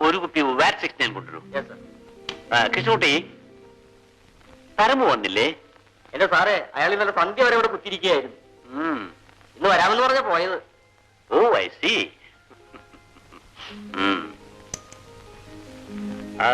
ഒരു കുപ്പി വാറ്റ് സിക്സ് ഞാൻ കൊണ്ടുവരും. കൃഷ്ണകുട്ടി പരമു വന്നില്ലേ? എന്റെ സാറേ അയാൾ ഇന്നലെ സന്ധ്യ വരെ ഇവിടെ കുത്തിരിക്കുകയായിരുന്നു ഇന്ന് വരാമെന്ന് പറഞ്ഞ പോയത്. ഓ ഐ സി ആ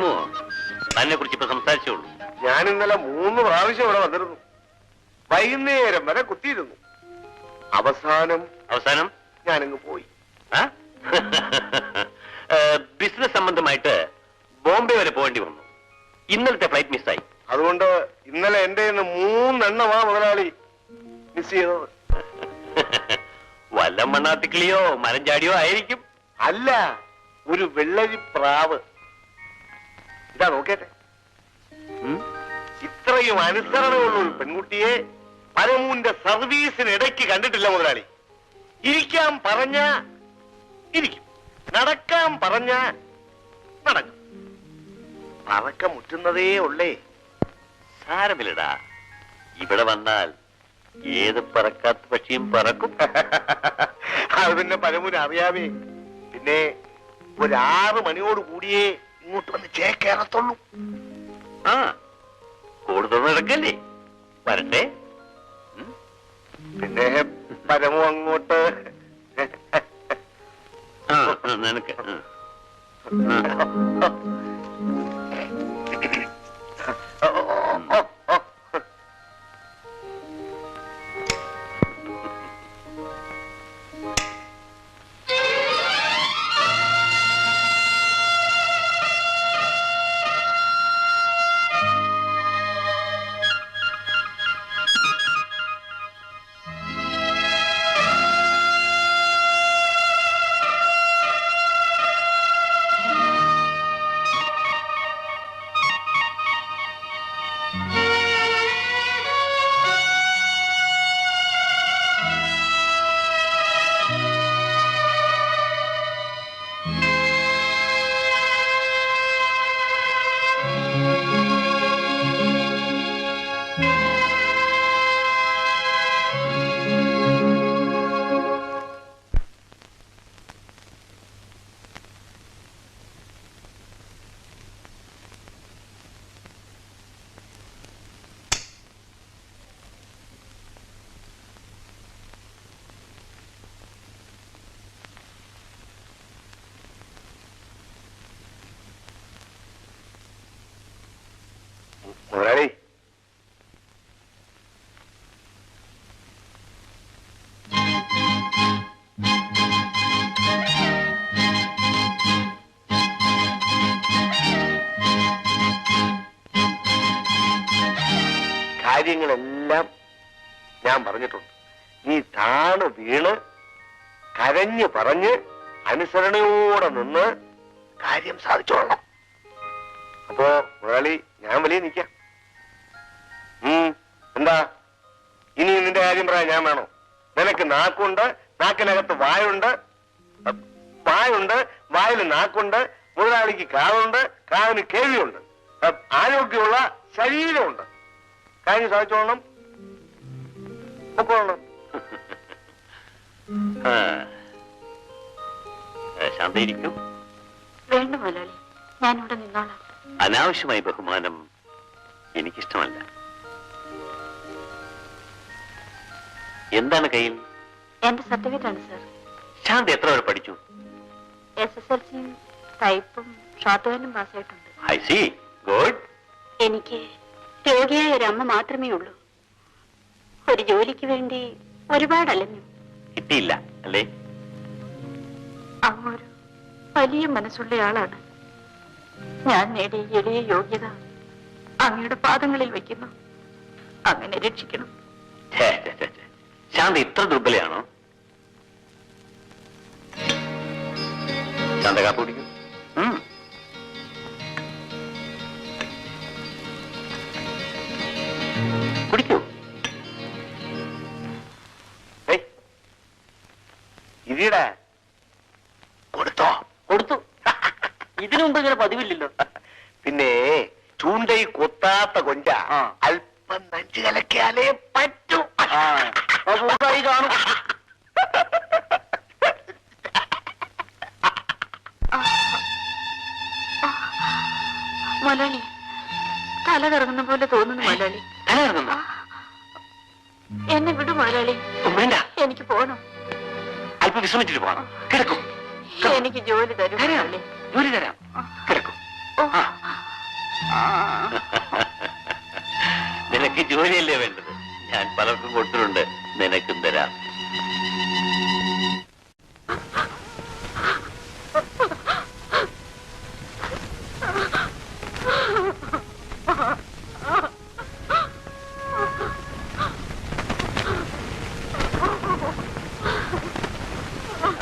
പരമു തന്നെ കുറിച്ച് ഇപ്പൊ സംസാരിച്ചോളൂ. ഞാൻ ഇന്നലെ മൂന്ന് പ്രാവശ്യം ഇവിടെ വന്നിരുന്നു. വൈകുന്നേരം വരെ കുത്തിയിരുന്നു. അവസാനം അവസാനം? ഞാനങ്ങ് പോയി. ബിസിനസ് സംബന്ധമായിട്ട് ബോംബെ വരെ പോകേണ്ടി വന്നു. ഇന്നലത്തെ ഫ്ലൈറ്റ് മിസ്സായി. അതുകൊണ്ട് ഇന്നലെ എന്റെ മൂന്നെണ്ണമാ മുതലാളി മിസ് ചെയ്തത്. വല്ല മണ്ണാത്തിക്കിളിയോ മരം ചാടിയോ ആയിരിക്കും. അല്ല ഒരു വെള്ളരി പ്രാവ് ഇതാ നോക്കട്ടെ? ഇത്രയും അനുസരണമുള്ള ഒരു പെൺകുട്ടിയെ പരമൂന്റെ സർവീസിന് ഇടയ്ക്ക് കണ്ടിട്ടില്ല മുതലാളി. ഇരിക്കാൻ പറഞ്ഞ ഇരിക്കും. നടക്കാൻ പറഞ്ഞ നടക്കും. പറക്ക മുറ്റുന്നതേ ഉള്ളേ. സാരമില്ലടാ. ഇവിടെ വന്നാൽ ഏത് പറക്കാത്ത പക്ഷിയും പറക്കും. അത് പിന്നെ പരമൂന് അറിയാമേ പിന്നെ ഒരാറ് മണിയോട് കൂടിയേ ഇങ്ങോട്ട് വന്ന് ചേക്കേറത്തുള്ളൂ ആ കൂടുതൽ നടക്കല്ലേ? വരട്ടെ. പിന്നെ കാര്യങ്ങളെല്ലാം ഞാൻ പറഞ്ഞിട്ടുണ്ട്. നീ താണു വീണ് കരഞ്ഞു പറഞ്ഞ് അനുസരണയോടെ നിന്ന് കാര്യം സാധിച്ചോളണം. അപ്പോ മുതലാളി ഞാൻ വലിയ നിൽക്കാം എന്താ? ഇനി നിന്റെ കാര്യം പറയാൻ ഞാൻ വേണോ? നിനക്ക് നാക്കുണ്ട് നാക്കിനകത്ത് വായുണ്ട് വായുണ്ട് വായിൽ നാക്കുണ്ട് മുതലാളിക്ക് കാവുണ്ട് കാവിന് കേൾവിയുണ്ട് ആരോഗ്യമുള്ള ശരീരമുണ്ട്. കാര്യം സാധിച്ചോളണം. ഏ, ശാന്തയിരിക്കും വേണ്ട മുതലാളി ഞാനിവിടെ നിന്നോളാം. അനാവശ്യമായി ബഹുമാനം എനിക്കിഷ്ടമല്ല. എന്താണ് കയ്യിൽ? എന്റെ സർട്ടിഫിക്കറ്റ് ആണ് സർ. ശാന്ത എത്ര വരെ പഠിച്ചു? എസ് എസ് എൽ സിയും ടൈപ്പും ഷോർട്ട് ഹാൻഡും പാസ്സായിട്ടുണ്ട് ഐ സി ഗുഡ് എനിക്ക് രോഗിയായ ഒരമ്മ മാത്രമേ ഉള്ളൂ. ഒരു ജോലിക്ക് വേണ്ടി ഒരുപാട് അലഞ്ഞു. കിട്ടിയില്ല അല്ലേ? അങ്ങ് ഒരു വലിയ മനസ്സുള്ള ആളാണ്. ഞാൻ നേടിയ എളിയ യോഗ്യത അങ്ങയുടെ പാദങ്ങളിൽ വയ്ക്കുന്നു. അങ്ങനെ രക്ഷിക്കണം. ശാന്ത ഇത്ര ദുർബലയാണോ? ശാന്ത കാപ്പ് കുടിക്കും. ശരിയടാ കൊടുത്തോ? കൊടുത്തു. ഇതിനു മുമ്പ് ഇങ്ങനെ പതിവില്ലല്ലോ. പിന്നെ ചൂണ്ടയിൽ കൊത്താത്ത കൊഞ്ച അല്പം നഞ്ചു കലക്കിയാലേ പറ്റൂ. കാണും. മുതലാളി തല കറങ്ങുന്ന പോലെ തോന്നുന്നു മുതലാളി തലകറങ്ങുന്നു എന്നെ വിടു മലയാളി. എനിക്ക് പോണം. അല്പം വിശ്രമിച്ചിട്ട് പോകണം കിടക്കും. എനിക്ക് ജോലി തരും ജോലി തരാം. കിടക്കും. നിനക്ക് ജോലിയല്ലേ വേണ്ടത്? ഞാൻ പലർക്കും കൊടുത്തിട്ടുണ്ട്. നിനക്കും തരാം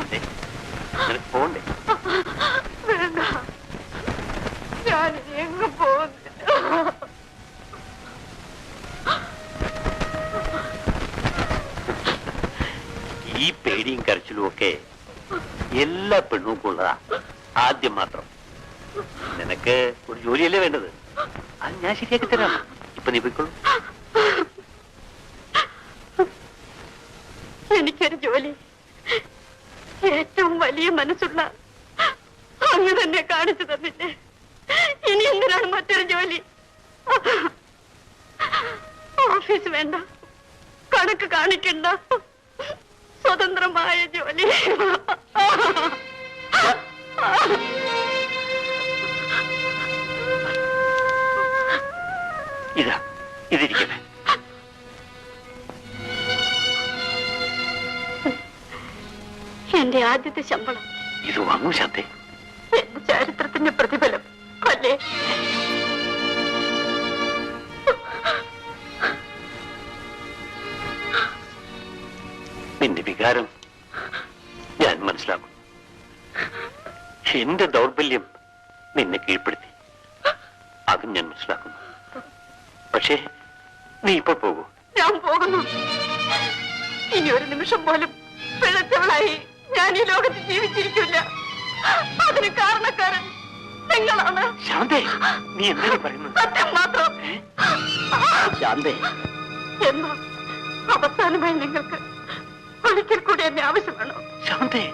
അതെ. നിനക്ക് പോണ്ടേ വേണ്ട ഞാനിനി എങ്ങും പോകുന്നില്ല ഈ പേടിയും കരച്ചിലും ഒക്കെ എല്ലാ പെണ്ണുക്കും ഉള്ളതാ ആദ്യം മാത്രം. നിനക്ക് ഒരു ജോലിയല്ലേ വേണ്ടത്? അത് ഞാൻ ശരിയാക്കി തരാം. ഇപ്പൊ നീ പോയിക്കോളൂ. എനിക്കൊരു ജോലി. ഏറ്റവും വലിയ മനസ്സുള്ള അങ്ങ് തന്നെ കാണിച്ചു തന്നില്ലേ ഇനി എന്തിനാണ് മറ്റൊരു ജോലി? ഓഫീസ് വേണ്ട. കണക്ക് കാണിക്കണ്ട. സ്വതന്ത്രമായ ജോലി ഇതാ ഇതിരിക്കണേ എന്റെ ആദ്യത്തെ ശമ്പളം. ഇത് വാങ്ങൂ ശാന്തേ. എന്റെ ചരിത്രത്തിന്റെ പ്രതിഫലം. അല്ലേ വികാരം ഞാൻ മനസ്സിലാക്കും എന്റെ ദൗർബല്യം നിന്നെ കീഴ്പ്പെടുത്തി. അതും ഞാൻ മനസ്സിലാക്കുന്നു. പക്ഷേ നീ ഇപ്പോൾ പോകൂ. ഞാൻ പോകുന്നു. ഇനി ഒരു നിമിഷം പോലും പിഴച്ചവളായി ഞാൻ ഈ ലോകത്ത് ജീവിച്ചിരിക്കില്ല. അതിന് കാരണക്കാരൻ നിങ്ങളാണ്. ശാന്തേ നീ എന്താണ് പറയുന്നത്? സത്യം മാത്രം. ശാന്തേ. എന്നാ അവസാനമായി നിങ്ങൾക്ക് ഒരിക്കൽ കൂടി എന്നെ ആവശ്യമാണോ ശാന്തേ